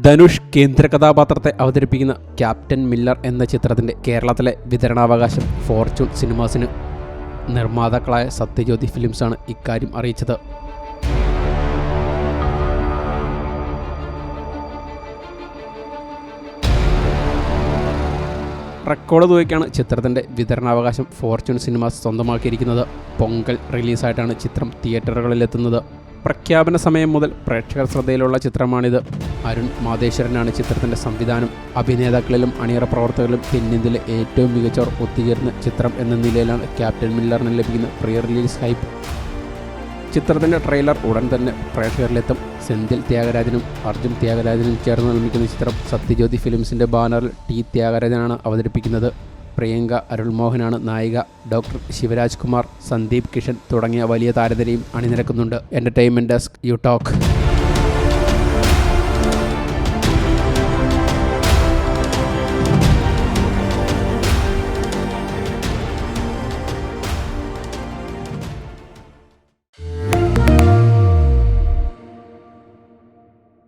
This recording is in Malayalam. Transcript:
ധനുഷ് കേന്ദ്ര കഥാപാത്രത്തെ അവതരിപ്പിക്കുന്ന ക്യാപ്റ്റൻ മില്ലർ എന്ന ചിത്രത്തിന്റെ കേരളത്തിലെ വിതരണാവകാശം ഫോർച്യൂൺ സിനിമാസിന് നിർമ്മാതാക്കളായ സത്യജ്യോതി ഫിലിംസാണ് ഇക്കാര്യം അറിയിച്ചത്. റെക്കോർഡ് തുകയ്ക്കാണ് ചിത്രത്തിന്റെ വിതരണാവകാശം ഫോർച്യൂൺ സിനിമാസ് സ്വന്തമാക്കിയിരിക്കുന്നത്. പൊങ്കൽ റിലീസായിട്ടാണ് ചിത്രം തിയേറ്ററുകളിലെത്തുന്നത്. പ്രഖ്യാപന സമയം മുതൽ പ്രേക്ഷകർ ശ്രദ്ധയിലുള്ള ചിത്രമാണിത്. അരുൺ മാതേശ്വരനാണ് ചിത്രത്തിന്റെ സംവിധാനം. അഭിനേതാക്കളിലും അണിയറ പ്രവർത്തകരിലും പിന്നിന്തിലെ ഏറ്റവും മികച്ചവർ ഒത്തുചേർന്ന ചിത്രം എന്ന നിലയിലാണ് ക്യാപ്റ്റൻ മില്ലറിന് ലഭിക്കുന്ന പ്രീ റിലീസ് ഹൈപ്പ്. ചിത്രത്തിന്റെ ട്രെയിലർ ഉടൻ തന്നെ പ്രേക്ഷകരിലെത്തും. സെന്തിൽ ത്യാഗരാജനും അർജുൻ ത്യാഗരാജനും ചേർന്ന് നിർമ്മിക്കുന്ന ചിത്രം സത്യജ്യോതി ഫിലിംസിന്റെ ബാനറിൽ ടി ത്യാഗരാജനാണ് അവതരിപ്പിക്കുന്നത്. പ്രിയങ്ക അരുൾമോഹനാണ് നായിക. ഡോക്ടർ ശിവരാജ് കുമാർ സന്ദീപ് കിഷൻ തുടങ്ങിയ വലിയ താരതരെയും അണിനിരക്കുന്നുണ്ട്. Entertainment desk you talk